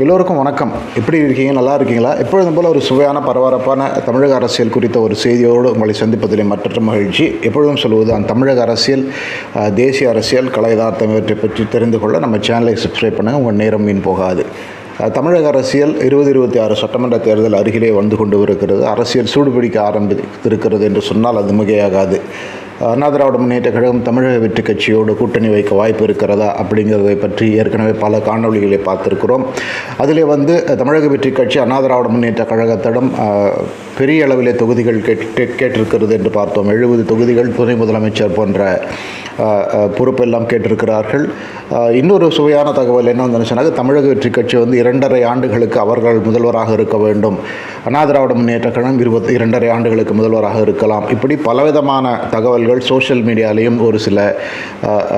எல்லோருக்கும் வணக்கம். எப்படி இருக்கீங்க? நல்லா இருக்கீங்களா? எப்பொழுதும் போல் ஒரு சுவையான பரபரப்பான தமிழக அரசியல் குறித்த ஒரு செய்தியோடு உங்களை சந்திப்பதிலே மற்ற மகிழ்ச்சி. எப்பொழுதும் சொல்வது அந்த தமிழக அரசியல் தேசிய அரசியல் கலை யதார்த்தம் இவற்றை பற்றி தெரிந்து கொள்ள நம்ம சேனலை சப்ஸ்கிரைப் பண்ணுங்கள் உங்கள் நேரம் மீன் போகாது. தமிழக அரசியல் இருபது இருபத்தி ஆறு சட்டமன்ற தேர்தல் அருகிலே வந்து கொண்டு இருக்கிறது. அரசியல் சூடுபிடிக்க ஆரம்பித்திருக்கிறது என்று சொன்னால் அது மிகையாகாது. அண்ணா திராவிட முன்னேற்ற கழகம் தமிழக வெற்றி கட்சியோடு கூட்டணி வைக்க வாய்ப்பு இருக்கிறதா அப்படிங்கிறதை பற்றி ஏற்கனவே பல காணொளிகளை பார்த்துருக்கிறோம். அதிலே வந்து தமிழக வெற்றி கட்சி அண்ணா திராவிட முன்னேற்ற கழகத்திடம் பெரிய அளவிலே தொகுதிகள் கேட்டு கேட்டிருக்கிறது என்று பார்த்தோம். எழுபது தொகுதிகள் துணை முதலமைச்சர் போன்ற பொறுப்பெல்லாம் கேட்டிருக்கிறார்கள். இன்னொரு சுவையான தகவல் என்ன வந்து சொன்னாங்க தமிழக வெற்றி கட்சி வந்து இரண்டரை ஆண்டுகளுக்கு அவர்கள் முதல்வராக இருக்க வேண்டும். அண்ணா திராவிட முன்னேற்ற கழகம் இருபத்தி இரண்டரை ஆண்டுகளுக்கு முதல்வராக இருக்கலாம். இப்படி பலவிதமான தகவல் தகவல்கள் சோஷியல் மீடியாலேயும் ஒரு சில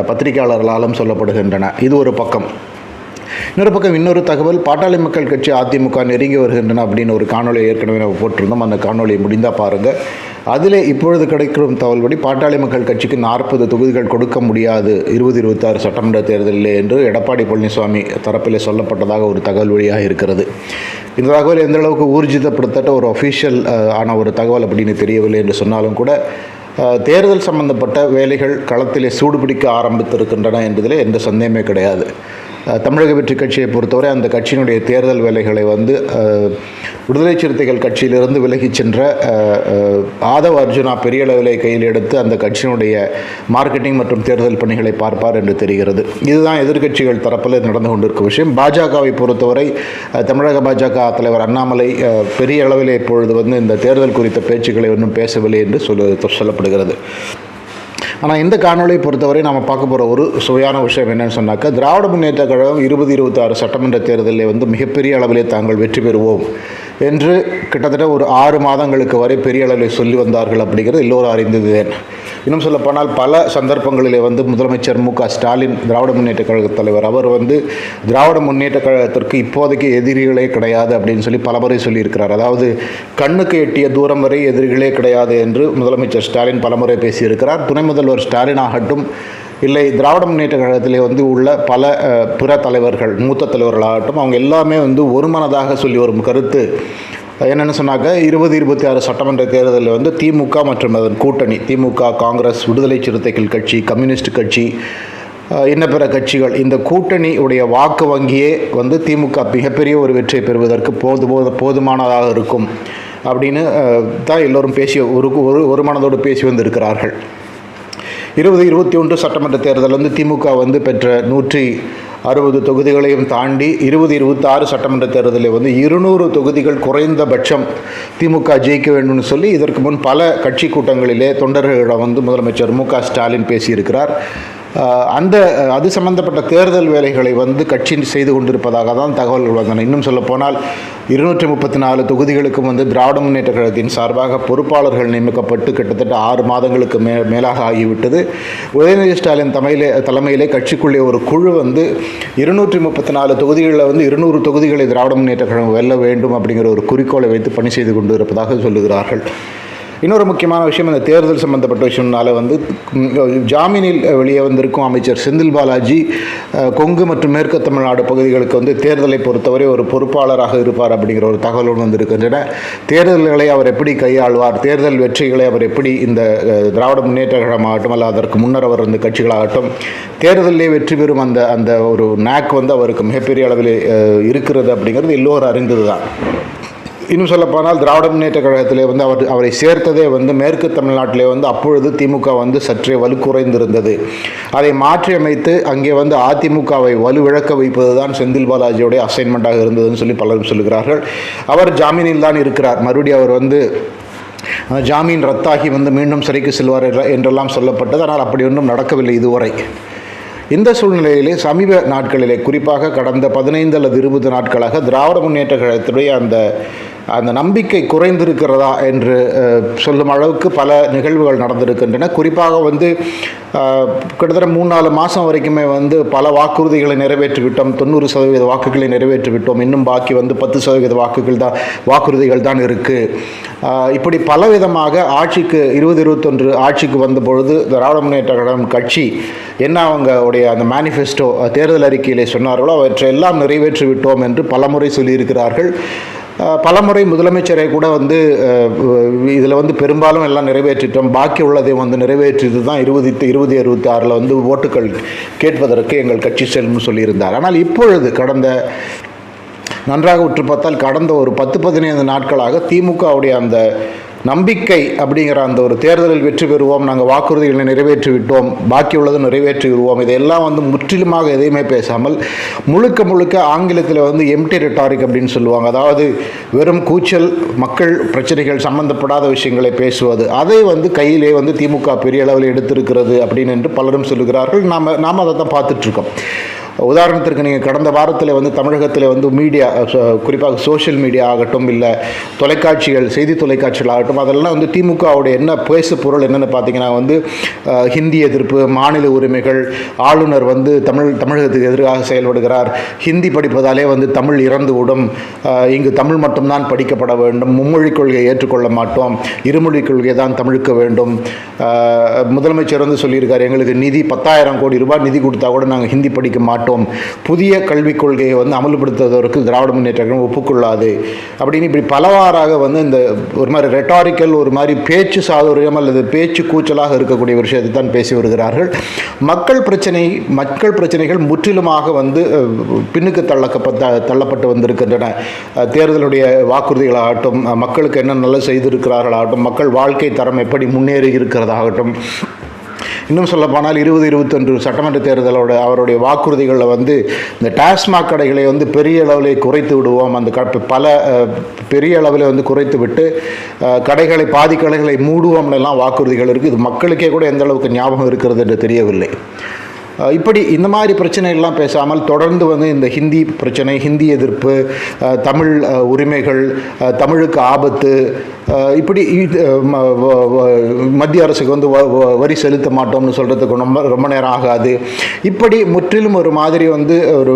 பத்திரிகையாளர்களாலும் சொல்லப்படுகின்றன. இது ஒரு பக்கம். இன்னொரு பக்கம் இன்னொரு தகவல் பாட்டாளி மக்கள் கட்சி அதிமுக நெருங்கி வருகின்றன அப்படின்னு ஒரு காணொலியை ஏற்கனவே நம்ம போட்டிருந்தோம். அந்த காணொலியை முடிந்தால் பாருங்கள் அதிலே இப்பொழுது கிடைக்கும் தகவல்படி பாட்டாளி மக்கள் கட்சிக்கு நாற்பது தொகுதிகள் கொடுக்க முடியாது. இருபது இருபத்தாறு சட்டமன்ற தேர்தலில் என்று எடப்பாடி பழனிசாமி தரப்பில் சொல்லப்பட்டதாக ஒரு தகவல் வழியாக இருக்கிறது. இந்த தகவல் எந்த அளவுக்கு ஊர்ஜிதப்படுத்தட்ட ஒரு அஃபீஷியல் ஆன ஒரு தகவல் அப்படின்னு தெரியவில்லை என்று சொன்னாலும் கூட தேர்தல் சம்பந்தப்பட்ட வேலைகள் களத்திலே சூடுபிடிக்க ஆரம்பித்திருக்கின்றன என்பதில் எந்த சந்தேகமே கிடையாது. தமிழக வெற்றி கட்சியை பொறுத்தவரை அந்த கட்சியினுடைய தேர்தல் வேலைகளை வந்து விடுதலை சிறுத்தைகள் கட்சியிலிருந்து விலகிச் சென்ற ஆதவ அர்ஜுனா பெரிய அளவிலே கையில் எடுத்து அந்த கட்சியினுடைய மார்க்கெட்டிங் மற்றும் தேர்தல் பணிகளை பார்ப்பார் என்று தெரிகிறது. இதுதான் எதிர்க்கட்சிகள் தரப்பில் நடந்து கொண்டிருக்கும் விஷயம். பாஜகவை பொறுத்தவரை தமிழக பாஜக தலைவர் அண்ணாமலை பெரிய அளவிலே இப்பொழுது வந்து இந்த தேர்தல் குறித்த பேச்சுக்களை ஒன்றும் பேசவில்லை என்று சொல்ல சொல்லப்படுகிறது. ஆனால் இந்த காணொலியை பொறுத்தவரை நம்ம பார்க்க போகிற ஒரு சுவையான விஷயம் என்னன்னு சொன்னாக்கா திராவிட முன்னேற்ற கழகம் இருபது இருபத்தாறு சட்டமன்ற தேர்தலில் வந்து மிகப்பெரிய அளவிலே தாங்கள் வெற்றி பெறுவோம் என்று கிட்டத்தட்ட ஒரு ஆறு மாதங்களுக்கு வரை பெரிய அளவில் சொல்லி வந்தார்கள் அப்படிங்கிறது எல்லோரும் அறிந்தது இன்னும் சொல்லப்போனால் பல சந்தர்ப்பங்களிலே வந்து முதலமைச்சர் மு க ஸ்டாலின் திராவிட முன்னேற்ற கழக தலைவர். அவர் வந்து திராவிட முன்னேற்ற கழகத்திற்கு இப்போதைக்கு எதிரிகளே கிடையாது அப்படின்னு சொல்லி பலமுறை சொல்லியிருக்கிறார். அதாவது கண்ணுக்கு எட்டிய தூரம் வரை எதிரிகளே கிடையாது என்று முதலமைச்சர் ஸ்டாலின் பலமுறை பேசியிருக்கிறார். துணை முதல்வர் ஸ்டாலின் ஆகட்டும் இல்லை திராவிட முன்னேற்ற கழகத்திலே வந்து உள்ள பல பிற தலைவர்கள் மூத்த தலைவர்களாகட்டும் அவங்க எல்லாமே வந்து ஒருமனதாக சொல்லி வரும் கருத்து என்னென்னு சொன்னாக்க இருபது இருபத்தி ஆறு சட்டமன்ற தேர்தலில் வந்து திமுக மற்றும் அதன் கூட்டணி. திமுக காங்கிரஸ் விடுதலை சிறுத்தைகள் கட்சி கம்யூனிஸ்ட் கட்சி இன்ன பிற கட்சிகள். இந்த கூட்டணி உடைய வாக்கு வங்கியே வந்து திமுக மிகப்பெரிய ஒரு வெற்றியை பெறுவதற்கு போது போது போதுமானதாக இருக்கும் அப்படின்னு தான் எல்லோரும் பேசி ஒரு ஒரு ஒரு மனதோடு பேசி வந்திருக்கிறார்கள். இருபது இருபத்தி ஒன்று சட்டமன்ற தேர்தல் வந்து திமுக வந்து பெற்ற நூற்றி அறுபது தொகுதிகளையும் தாண்டி இருபது இருபத்தாறு சட்டமன்ற தேர்தலில் வந்து இருநூறு தொகுதிகள் குறைந்தபட்சம் திமுக ஜெயிக்க வேண்டும்னு சொல்லி இதற்கு முன் பல கட்சி கூட்டங்களிலே தொண்டர்களிடம் வந்து முதலமைச்சர் மு க ஸ்டாலின் பேசியிருக்கிறார். அந்த அது சம்பந்தப்பட்ட தேர்தல் வேலைகளை வந்து கட்சி செய்து கொண்டிருப்பதாக தான் தகவல்கள் வந்தன. இன்னும் சொல்லப்போனால் இருநூற்றி முப்பத்தி நாலு தொகுதிகளுக்கும் வந்து திராவிட முன்னேற்ற கழகத்தின் சார்பாக பொறுப்பாளர்கள் நியமிக்கப்பட்டு கிட்டத்தட்ட ஆறு மாதங்களுக்கு மே மேலாக ஆகிவிட்டது. உதயநிதி ஸ்டாலின் தலைமையிலே தலைமையிலே கட்சிக்குள்ளே ஒரு குழு வந்து இருநூற்றி முப்பத்தி நாலு தொகுதிகளில் வந்து இருநூறு தொகுதிகளை திராவிட முன்னேற்ற கழகம் வெல்ல வேண்டும் அப்படிங்கிற ஒரு குறிக்கோளை வைத்து பணி செய்து கொண்டு இருப்பதாக சொல்லுகிறார்கள். இன்னொரு முக்கியமான விஷயம் இந்த தேர்தல் சம்பந்தப்பட்ட விஷயம்னால வந்து ஜாமீனில் வெளியே வந்திருக்கும் அமைச்சர் செந்தில் பாலாஜி கொங்கு மற்றும் மேற்கு தமிழ்நாடு பகுதிகளுக்கு வந்து தேர்தலை பொறுத்தவரை ஒரு பொறுப்பாளராக இருப்பார் அப்படிங்கிற ஒரு தகவலும் வந்திருக்கின்றன. தேர்தல்களை அவர் எப்படி கையாள்வார்? தேர்தல் வெற்றிகளை அவர் எப்படி இந்த திராவிட முன்னேற்ற கழகமாகட்டும் அல்ல அதற்கு முன்னர் அவர் இந்த கட்சிகளாகட்டும் தேர்தலிலே வெற்றி பெறும் அந்த அந்த ஒரு நாக் வந்து அவருக்கு மிகப்பெரிய அளவில் இருக்கிறது அப்படிங்கிறது எல்லோரும் அறிந்தது தான் இன்னும் சொல்லப்போனால் திராவிட முன்னேற்ற கழகத்திலே வந்து அவர் அவரை சேர்த்ததே வந்து மேற்கு தமிழ்நாட்டிலே வந்து அப்பொழுது திமுக வந்து சற்றே வலுக்குறைந்திருந்தது அதை மாற்றி அமைத்து அங்கே வந்து அதிமுகவை வலுவிழக்க வைப்பது தான் செந்தில் பாலாஜியுடைய அசைன்மெண்ட்டாக இருந்ததுன்னு சொல்லி பலரும் சொல்லுகிறார்கள். அவர் ஜாமீனில் தான் இருக்கிறார். மறுபடியும் அவர் வந்து ஜாமீன் ரத்தாகி வந்து மீண்டும் சிறைக்கு செல்வார் என்றெல்லாம் சொல்லப்பட்டது. ஆனால் அப்படி ஒன்றும் நடக்கவில்லை இதுவரை. இந்த சூழ்நிலையிலே சமீப நாட்களிலே குறிப்பாக கடந்த பதினைந்து அல்லது இருபது நாட்களாக திராவிட முன்னேற்ற கழகத்துடைய அந்த அந்த நம்பிக்கை குறைந்திருக்கிறதா என்று சொல்லும் அளவுக்கு பல நிகழ்வுகள் நடந்திருக்கின்றன. குறிப்பாக வந்து கிட்டத்தட்ட மூணு நாலு மாதம் வரைக்குமே வந்து பல வாக்குறுதிகளை நிறைவேற்றிவிட்டோம். தொண்ணூறு சதவீத வாக்குகளை நிறைவேற்றிவிட்டோம். இன்னும் பாக்கி வந்து பத்து சதவீத வாக்குகள் தான் வாக்குறுதிகள் தான் இருக்குது இப்படி பலவிதமாக ஆட்சிக்கு இருபது இருபத்தொன்று ஆட்சிக்கு வந்த பொழுது திராவிட முன்னேற்ற கழகம் கட்சி என்ன அவங்களுடைய அந்த மேனிஃபெஸ்டோ தேர்தல் அறிக்கையிலே சொன்னார்களோ அவற்றை எல்லாம் நிறைவேற்றிவிட்டோம் என்று பலமுறை சொல்லியிருக்கிறார்கள். பலமுறை முதலமைச்சரை கூட வந்து இதில் வந்து பெரும்பாலும் எல்லாம் நிறைவேற்றிட்டோம். பாக்கி உள்ளதை வந்து நிறைவேற்றிட்டு தான் இருபது இருபது இருபத்தி ஆறில் வந்து ஓட்டுகள் கேட்பதற்கு எங்கள் கட்சி செல்லும் சொல்லியிருந்தார். ஆனால் இப்பொழுது கடந்த நன்றாக உற்று பார்த்தால் கடந்த ஒரு பத்து பதினைந்து நாட்களாக திமுகவுடைய அந்த நம்பிக்கை அப்படிங்கிற அந்த ஒரு தேர்தலில் வெற்றி பெறுவோம் நாங்கள் வாக்குறுதிகளை நிறைவேற்றி விட்டோம் பாக்கி உள்ளது நிறைவேற்றி விடுவோம் இதையெல்லாம் வந்து முற்றிலுமாக எதையுமே பேசாமல் முழுக்க முழுக்க ஆங்கிலத்தில் வந்து எம்டி ரெட்டாரிக் அப்படின்னு சொல்லுவாங்க. அதாவது வெறும் கூச்சல் மக்கள் பிரச்சனைகள் சம்பந்தப்படாத விஷயங்களை பேசுவது. அதை வந்து கையிலே வந்து திமுக பெரிய அளவில் எடுத்திருக்கிறது அப்படின்னு என்று பலரும் சொல்லுகிறார்கள். நாம் நாம் அதை தான் பார்த்துட்ருக்கோம் உதாரணத்திற்கு நீங்கள் கடந்த வாரத்தில் வந்து தமிழகத்தில் வந்து மீடியா குறிப்பாக சோஷியல் மீடியா ஆகட்டும் இல்லை தொலைக்காட்சிகள் செய்தி தொலைக்காட்சிகள் ஆகட்டும் அதெல்லாம் வந்து திமுகவுடைய என்ன பேசு பொருள் என்னென்னு பார்த்தீங்கன்னா வந்து ஹிந்தி எதிர்ப்பு மாநில உரிமைகள் ஆளுநர் வந்து தமிழ் தமிழகத்துக்கு எதிராக செயல்படுகிறார். ஹிந்தி படிப்பதாலே வந்து தமிழ் இறந்து விடும் இங்கு தமிழ் மட்டும்தான் படிக்கப்பட வேண்டும். மும்மொழிக் கொள்கையை ஏற்றுக்கொள்ள மாட்டோம். இருமொழிக் கொள்கை தான் தமிழுக்கு வேண்டும். முதலமைச்சர் வந்து சொல்லியிருக்காரு எங்களுக்கு நிதி பத்தாயிரம் கோடி ரூபாய் நிதி கொடுத்தா கூட நாங்கள் ஹிந்தி படிக்க மாட்டோம். புதிய கல்விக் கொள்கையை வந்து அமல்படுத்துவதற்கு திராவிட முன்னேற்ற கழகம் ஒப்புக்கொள்ளாது. அப்படின்னு இப்படி பலவாறாக வந்து இந்த ஒரு மாதிரி ரெட்டாரிக்கல் ஒரு மாதிரி பேச்சு சாதுரியம் அல்லது பேச்சு கூச்சலாக இருக்கக்கூடிய விஷயத்தை தான் பேசி வருகிறார்கள். மக்கள் பிரச்சனை மக்கள் பிரச்சனைகள் முற்றிலுமாக வந்து பின்னுக்கு தள்ளக்கப்பட்ட தள்ளப்பட்டு வந்திருக்கின்றன. தேர்தலுடைய வாக்குறுதிகளாகட்டும் மக்களுக்கு என்ன நல்ல செய்திருக்கிறார்களாகட்டும் மக்கள் வாழ்க்கை தரம் எப்படி முன்னேறி இருக்கிறதாகட்டும் இன்னும் சொல்லப்போனால் இருபது இருபத்தொன்று சட்டமன்ற தேர்தலோட அவருடைய வாக்குறுதிகளில் வந்து இந்த டாஸ்மாக் கடைகளை வந்து பெரிய அளவில் குறைத்து விடுவோம். அந்த க பல பெரிய அளவில் வந்து குறைத்து விட்டு கடைகளை பாதி கடைகளை மூடுவோம் எல்லாம் வாக்குறுதிகள் இருக்குது. இது மக்களுக்கே கூட எந்த அளவுக்கு ஞாபகம் இருக்கிறது என்று தெரியவில்லை. இப்படி இந்த மாதிரி பிரச்சனைகள்லாம் பேசாமல் தொடர்ந்து வந்து இந்த ஹிந்தி பிரச்சனை ஹிந்தி எதிர்ப்பு தமிழ் உரிமைகள் தமிழுக்கு ஆபத்து இப்படி மத்திய அரசுக்கு வந்து வ- வ- வரி செலுத்த மாட்டோம்னு சொல்கிறதுக்கு ரொம்ப ரொம்ப நேரம் ஆகாது. இப்படி முற்றிலும் ஒரு மாதிரி வந்து ஒரு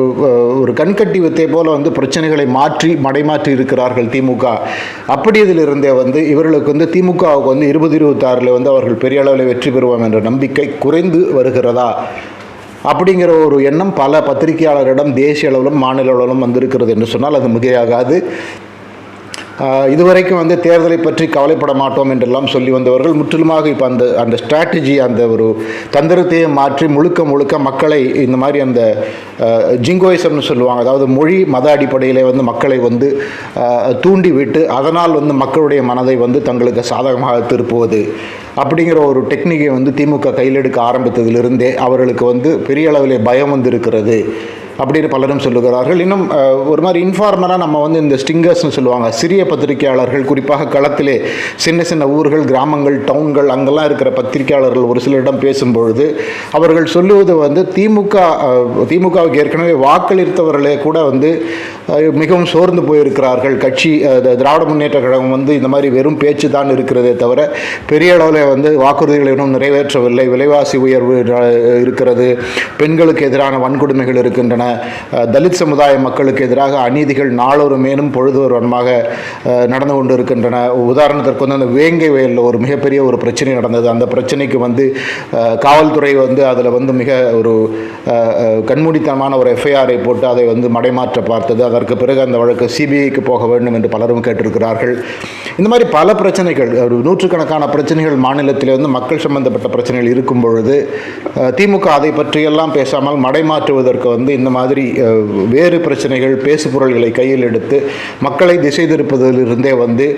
ஒரு கண்கட்டி வித்தை வந்து பிரச்சனைகளை மாற்றி மடைமாற்றி இருக்கிறார்கள் திமுக. அப்படி இதிலிருந்தே வந்து இவர்களுக்கு வந்து திமுகவுக்கு வந்து இருபது இருபத்தாறில் வந்து அவர்கள் பெரிய அளவில் வெற்றி பெறுவோம் என்ற நம்பிக்கை குறைந்து வருகிறதா? அப்படிங்கிற ஒரு எண்ணம் பல பத்திரிகையாளரிடம் தேசிய அளவிலும் மாநில அளவிலும் வந்திருக்கிறது என்று சொன்னால் அது மிகையாகாது. இதுவரைக்கும் வந்து தேர்தலை பற்றி கவலைப்பட மாட்டோம் என்றெல்லாம் சொல்லி வந்தவர்கள் முற்றிலுமாக இப்போ அந்த அந்த ஸ்ட்ராட்டஜி அந்த ஒரு தந்திரத்தையே மாற்றி முழுக்க முழுக்க மக்களை இந்த மாதிரி அந்த ஜிங்கோயிசம்னு சொல்லுவாங்க. அதாவது மொழி மத அடிப்படையிலே வந்து மக்களை வந்து தூண்டிவிட்டு தூண்டி விட்டு அதனால் வந்து மக்களுடைய மனதை வந்து தங்களுக்கு சாதகமாக திருப்புவது அப்படிங்கிற ஒரு டெக்னிக்கை வந்து திமுக கையில் எடுக்க ஆரம்பித்ததிலிருந்தே அவர்களுக்கு வந்து பெரிய அளவிலே பயம் வந்து இருக்கிறது அப்படின்னு பலரும் சொல்லுகிறார்கள். இன்னும் ஒரு மாதிரி இன்ஃபார்மலாக நம்ம வந்து இந்த ஸ்டிங்கர்ஸ்னு சொல்லுவாங்க. சிறிய பத்திரிகையாளர்கள் குறிப்பாக களத்திலே சின்ன சின்ன ஊர்கள் கிராமங்கள் டவுன்கள் அங்கெல்லாம் இருக்கிற பத்திரிகையாளர்கள் ஒரு சிலரிடம் பேசும்பொழுது அவர்கள் சொல்லுவது வந்து திமுக திமுகவுக்கு ஏற்கனவே வாக்களித்தவர்களே கூட வந்து மிகவும் சோர்ந்து போயிருக்கிறார்கள். கட்சி திராவிட முன்னேற்ற கழகம் வந்து இந்த மாதிரி வெறும் பேச்சு தான் இருக்கிறதே தவிர பெரிய அளவில் வந்து வாக்குறுதிகளை இன்னும் நிறைவேற்றவில்லை. விலைவாசி உயர்வு இருக்கிறது. பெண்களுக்கு எதிரான வன்கொடுமைகள் இருக்கின்றன. அஹ், தலித் சமுதாய மக்களுக்கு எதிராக அநீதிகள் நாளொரு மேலும் பொழுதுவருவனமாக நடந்து கொண்டு இருக்கின்றன உதாரணத்திற்கு வந்து அந்த வேங்கை வயலில் ஒரு மிகப்பெரிய ஒரு பிரச்சனை நடந்தது. அந்த பிரச்சனைக்கு வந்து காவல்துறை வந்து அதில் வந்து மிக ஒரு கண்மூடித்தனமான ஒரு எஃப்ஐஆரை போட்டு அதை வந்து மடைமாற்ற பார்த்தது. அதற்கு பிறகு அந்த வழக்கு சிபிஐக்கு போக வேண்டும் என்று பலரும் கேட்டிருக்கிறார்கள். இந்த மாதிரி பல பிரச்சனைகள் ஒரு நூற்றுக்கணக்கான பிரச்சனைகள் மாநிலத்தில் வந்து மக்கள் சம்பந்தப்பட்ட பிரச்சனைகள் இருக்கும் பொழுது திமுக அதை பற்றியெல்லாம் பேசாமல் மடைமாற்றுவதற்கு வந்து இந்த மாதிரி வேறு பிரச்சனைகள் பேசுபொருள்களை கையில் எடுத்து மக்களை திசை திருப்பதிலிருந்தே வந்து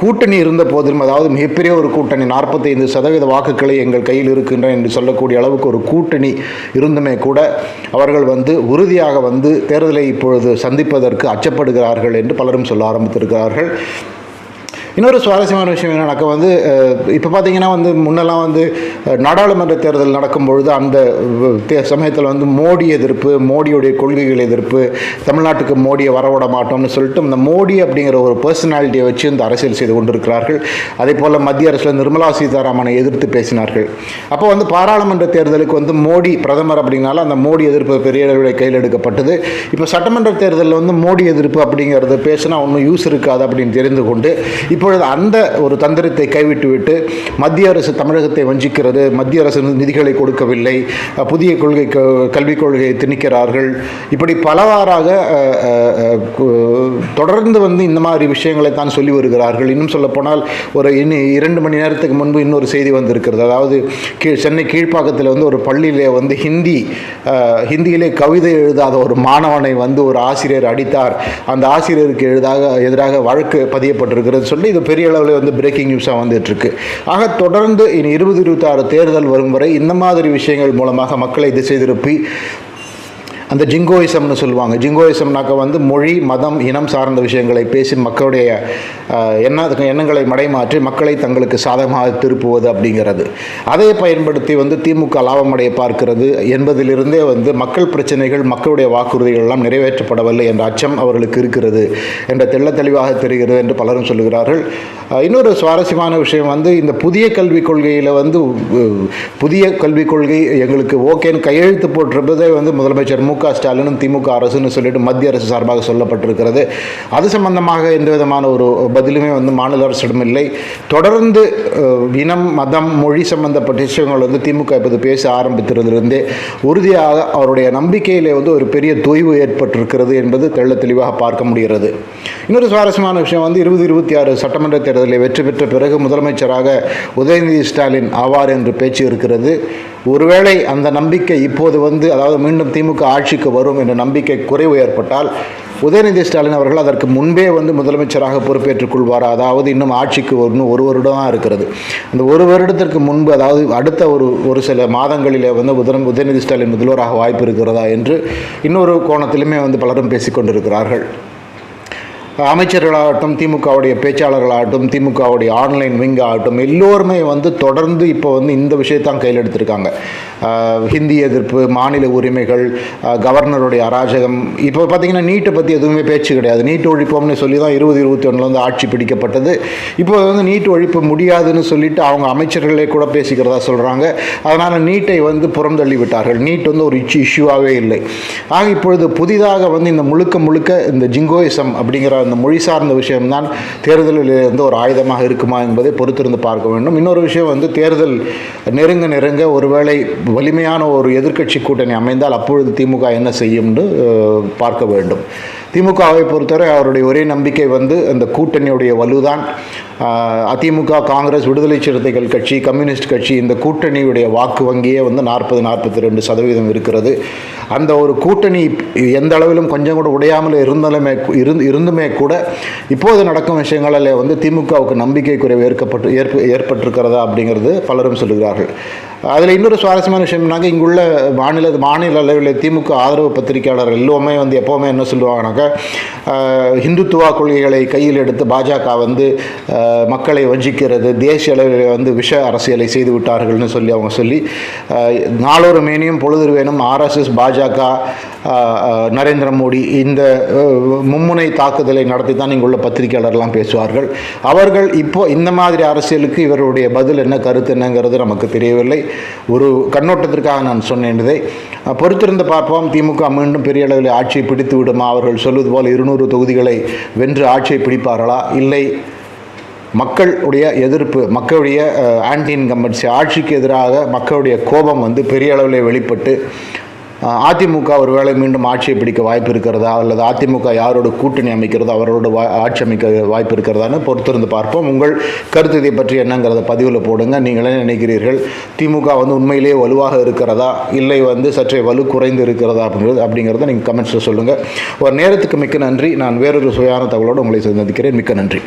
கூட்டணி இருந்த போதிலும் அதாவது மிகப்பெரிய ஒரு கூட்டணி நாற்பத்தைந்து சதவீத வாக்குகளை எங்கள் கையில் இருக்கின்றன என்று சொல்லக்கூடிய அளவுக்கு ஒரு கூட்டணி இருந்துமே கூட அவர்கள் வந்து உறுதியாக வந்து தேர்தலை இப்பொழுது சந்திப்பதற்கு அச்சப்படுகிறார்கள் என்று பலரும் சொல்ல ஆரம்பித்திருக்கிறார்கள். இன்னொரு சுவாரஸ்யமான விஷயம் என்ன நடக்க வந்து இப்போ பார்த்தீங்கன்னா வந்து முன்னெல்லாம் வந்து நாடாளுமன்ற தேர்தல் நடக்கும் பொழுது அந்த தே- சமயத்தில் வந்து மோடி எதிர்ப்பு மோடியுடைய கொள்கைகள் எதிர்ப்பு தமிழ்நாட்டுக்கு மோடியை வரவிட மாட்டோம்னு சொல்லிட்டு இந்த மோடி அப்படிங்கிற ஒரு பர்சனாலிட்டியை வச்சு இந்த அரசியல் செய்து கொண்டிருக்கிறார்கள். அதே போல் மத்திய அரசில் நிர்மலா சீதாராமனை எதிர்த்து பேசினார்கள். அப்போ வந்து பாராளுமன்ற தேர்தலுக்கு வந்து மோடி பிரதமர் அப்படின்னால அந்த மோடி எதிர்ப்பு பெரிய அளவில் கையில் எடுக்கப்பட்டது. இப்போ சட்டமன்ற தேர்தலில் வந்து மோடி எதிர்ப்பு அப்படிங்கிறது பேசினா ஒன்றும் யூஸ் இருக்காது அப்படின்னு தெரிந்து கொண்டு இப்போ இப்பொழுது அந்த ஒரு தந்திரத்தை கைவிட்டுவிட்டு மத்திய அரசு தமிழகத்தை வஞ்சிக்கிறது. மத்திய அரசு நிதிகளை கொடுக்கவில்லை. புதிய கொள்கை க- கல்விக் கொள்கையை திணிக்கிறார்கள். இப்படி பலவாறாக தொடர்ந்து வந்து இந்த மாதிரி விஷயங்களை தான் சொல்லி வருகிறார்கள். இன்னும் சொல்லப்போனால் ஒரு இனி இரண்டு மணி நேரத்துக்கு முன்பு இன்னொரு செய்தி வந்திருக்கிறது. அதாவது கீழ் சென்னை கீழ்ப்பாக்கத்தில் வந்து ஒரு பள்ளியிலே வந்து ஹிந்தி ஹிந்தியிலே கவிதை எழுதாத ஒரு மாணவனை வந்து ஒரு ஆசிரியர் அடித்தார். அந்த ஆசிரியருக்கு எழுதாக எதிராக வழக்கு பதியப்பட்டிருக்கிறது. சொல்லி இது பெரிய அளவில் வந்து பிரேக்கிங் நியூஸாக வந்துட்டுருக்கு. ஆக தொடர்ந்து இனி இருபது இருபத்தாறு தேர்தல் வரும் வரை இந்த மாதிரி விஷயங்கள் மூலமாக மக்களை திசை திருப்பி அந்த ஜிங்கோயிசம்னு சொல்லுவாங்க. ஜிங்கோயிசம்னாக்க வந்து மொழி மதம் இனம் சார்ந்த விஷயங்களை பேசி மக்களுடைய அஹ், எண்ண எண்ணங்களை மடைமாற்றி மக்களை தங்களுக்கு சாதகமாக திருப்புவது அப்படிங்கிறது. அதை பயன்படுத்தி வந்து திமுக லாபமடைய பார்க்கிறது என்பதிலிருந்தே வந்து மக்கள் பிரச்சனைகள் மக்களுடைய வாக்குறுதிகள் எல்லாம் நிறைவேற்றப்படவில்லை என்ற அச்சம் அவர்களுக்கு இருக்கிறது என்ற தெள்ள தெளிவாக தெரிகிறது என்று பலரும் சொல்லுகிறார்கள். இன்னொரு சுவாரஸ்யமான விஷயம் வந்து இந்த புதிய கல்விக் கொள்கையில் வந்து புதிய கல்விக் கொள்கை எங்களுக்கு ஓகேன்னு கையெழுத்து போட்டிருப்பதே வந்து முதலமைச்சர் மு க ஸ்டாலினும் திமுக அரசுன்னு சொல்லிட்டு மத்திய அரசு சார்பாக சொல்லப்பட்டிருக்கிறது. அது சம்பந்தமாக எந்த விதமான ஒரு பதிலுமே வந்து மாநில அரசிடம் இல்லை. தொடர்ந்து இனம் மதம் மொழி சம்பந்தப்பட்ட விஷயங்கள் வந்து திமுக இப்போது பேச ஆரம்பித்திருந்திருந்தே உறுதியாக அவருடைய நம்பிக்கையிலே வந்து ஒரு பெரிய தொய்வு ஏற்பட்டிருக்கிறது என்பது தெள்ள தெளிவாக பார்க்க முடிகிறது. இன்னொரு சுவாரஸ்யமான விஷயம் வந்து இருபது இருபத்தி ஆறு சட்டமன்ற தேர்தலில் வெற்றி பெற்ற பிறகு முதலமைச்சராக உதயநிதி ஸ்டாலின் ஆவார் என்று பேச்சு இருக்கிறது. ஒருவேளை அந்த நம்பிக்கை இப்போது வந்து அதாவது மீண்டும் திமுக ஆட்சி ஆட்சிக்கு வரும் என்ற நம்பிக்கை குறைவு ஏற்பட்டால் உதயநிதி ஸ்டாலின் அவர்கள் அதற்கு முன்பே வந்து முதலமைச்சராக பொறுப்பேற்றுக் கொள்வார்? அதாவது இன்னும் ஆட்சிக்கு இன்னும் ஒரு வருடம் இருக்கிறது. அந்த ஒரு வருடத்திற்கு முன்பு அதாவது அடுத்த ஒரு ஒரு சில மாதங்களிலே வந்து உதய உதயநிதி ஸ்டாலின் முதல்வராக வாய்ப்பு இருக்கிறதா என்று இன்னொரு கோணத்திலுமே வந்து பலரும் பேசிக்கொண்டிருக்கிறார்கள் அமைச்சர்களாகட்டும் திமுகவுடைய பேச்சாளர்களாகட்டும் திமுகவுடைய ஆன்லைன் விங் ஆகட்டும் எல்லோருமே வந்து தொடர்ந்து இப்போ வந்து இந்த விஷயத்தான் கையில் எடுத்திருக்காங்க. ஹிந்தி எதிர்ப்பு மாநில உரிமைகள் கவர்னருடைய அராஜகம். இப்போ பார்த்தீங்கன்னா நீட்டை பற்றி எதுவுமே பேச்சு கிடையாது. நீட் ஒழிப்போம்னு சொல்லி தான் இருபது இருபத்தி ஒன்றில் வந்து ஆட்சி பிடிக்கப்பட்டது. இப்போ வந்து நீட் ஒழிப்பு முடியாதுன்னு சொல்லிட்டு அவங்க அமைச்சர்களே கூட பேசிக்கிறதா சொல்கிறாங்க அதனால் நீட்டை வந்து புறந்தள்ளி விட்டார்கள். நீட் வந்து ஒரு இஷ்யூ இஷ்யூவாகவே இல்லை. ஆக இப்பொழுது புதிதாக வந்து இந்த முழுக்க முழுக்க இந்த ஜிங்கோயிசம் அப்படிங்கிற அந்த மொழி சார்ந்த விஷயம்தான் தேர்தலில் இருந்து ஒரு ஆயுதமாக இருக்குமா என்பதை பொறுத்திருந்து பார்க்க வேண்டும். இன்னொரு விஷயம் வந்து தேர்தல் நெருங்க நெருங்க ஒருவேளை வலிமையான ஒரு எதிர்க்கட்சி கூட்டணி அமைந்தால் அப்பொழுது திமுக என்ன செய்யும்னு பார்க்க வேண்டும். திமுகவை பொறுத்தவரை அவருடைய ஒரே நம்பிக்கை வந்து அந்த கூட்டணியுடைய வலுதான். அதிமுக காங்கிரஸ் விடுதலை சிறுத்தைகள் கட்சி கம்யூனிஸ்ட் கட்சி இந்த கூட்டணியுடைய வாக்கு வங்கியே வந்து நாற்பது நாற்பத்தி ரெண்டு சதவீதம் இருக்கிறது. அந்த ஒரு கூட்டணி எந்த அளவிலும் கொஞ்சம் கூட உடையாமல் இருந்தாலுமே இருந்து இருந்துமே கூட இப்போது நடக்கும் விஷயங்களில் வந்து திமுகவுக்கு நம்பிக்கை குறைவு ஏற்கப்பட்டு ஏற்ப ஏற்பட்டிருக்கிறதா அப்படிங்கிறது பலரும் சொல்கிறார்கள் அதில் இன்னொரு சுவாரஸ்யமான விஷயம் என்னன்னாக்க இங்குள்ள மாநில மாநில அளவில் திமுக ஆதரவு பத்திரிகையாளர் எல்லோருமே வந்து எப்போவுமே என்ன சொல்லுவாங்கனாக்கா ஆஹ், கொள்கைகளை கையில் எடுத்து பாஜக வந்து மக்களை வஞ்சிக்கிறது தேசிய அளவில் வந்து விஷ அரசியலை செய்து விட்டார்கள்னு சொல்லி அவங்க சொல்லி நாளொரு மேனியும் பொழுது வேணும் ஆர்எஸ்எஸ் பாஜக நரேந்திர மோடி இந்த மும்முனை தாக்குதலை நடத்தி தான் இங்குள்ள பத்திரிகையாளர்லாம் பேசுவார்கள். அவர்கள் இப்போ இந்த மாதிரி அரசியலுக்கு இவருடைய பதில் என்ன கருத்து என்னங்கிறது நமக்கு தெரியவில்லை. ஒரு கண்ணோட்டத்திற்காக நான் சொன்னேன் இதை பொறுத்திருந்து பார்ப்போம். திமுக மீண்டும் பெரிய அளவில் ஆட்சியை பிடித்து விடுமா? அவர்கள் சொல்வது போல் இருநூறு தொகுதிகளை வென்று ஆட்சியை பிடிப்பார்களா? இல்லை. மக்களுடைய எதிர்ப்பு மக்களுடைய ஆன்டி இன்கம்பன்சி ஆட்சிக்கு எதிராக மக்களுடைய கோபம் வந்து பெரிய அளவில் வெளிப்பட்டு அதிமுக அதிமுக ஒருவேளை மீண்டும் ஆட்சியை பிடிக்க வாய்ப்பு இருக்கிறதா? அல்லது அதிமுக யாரோட கூட்டணி அமைக்கிறதோ? அவரோட வா ஆட்சி அமைக்க வாய்ப்பு இருக்கிறதான்னு பொறுத்திருந்து பார்ப்போம். உங்கள் கருத்து இதை பற்றி என்னங்கிறத பதிவில் போடுங்க. நீங்கள் என்ன நினைக்கிறீர்கள்? திமுக வந்து உண்மையிலேயே வலுவாக இருக்கிறதா? இல்லை வந்து சற்றே வலு குறைந்து இருக்கிறதா? அப்படிங்கிறது அப்படிங்கிறத நீங்கள் கமெண்ட்ஸில் சொல்லுங்கள் ஒரு நேரத்துக்கு மிக்க நன்றி. நான் வேறொரு சுயான தகவலோடு உங்களை சந்திக்கிறேன். மிக்க நன்றி.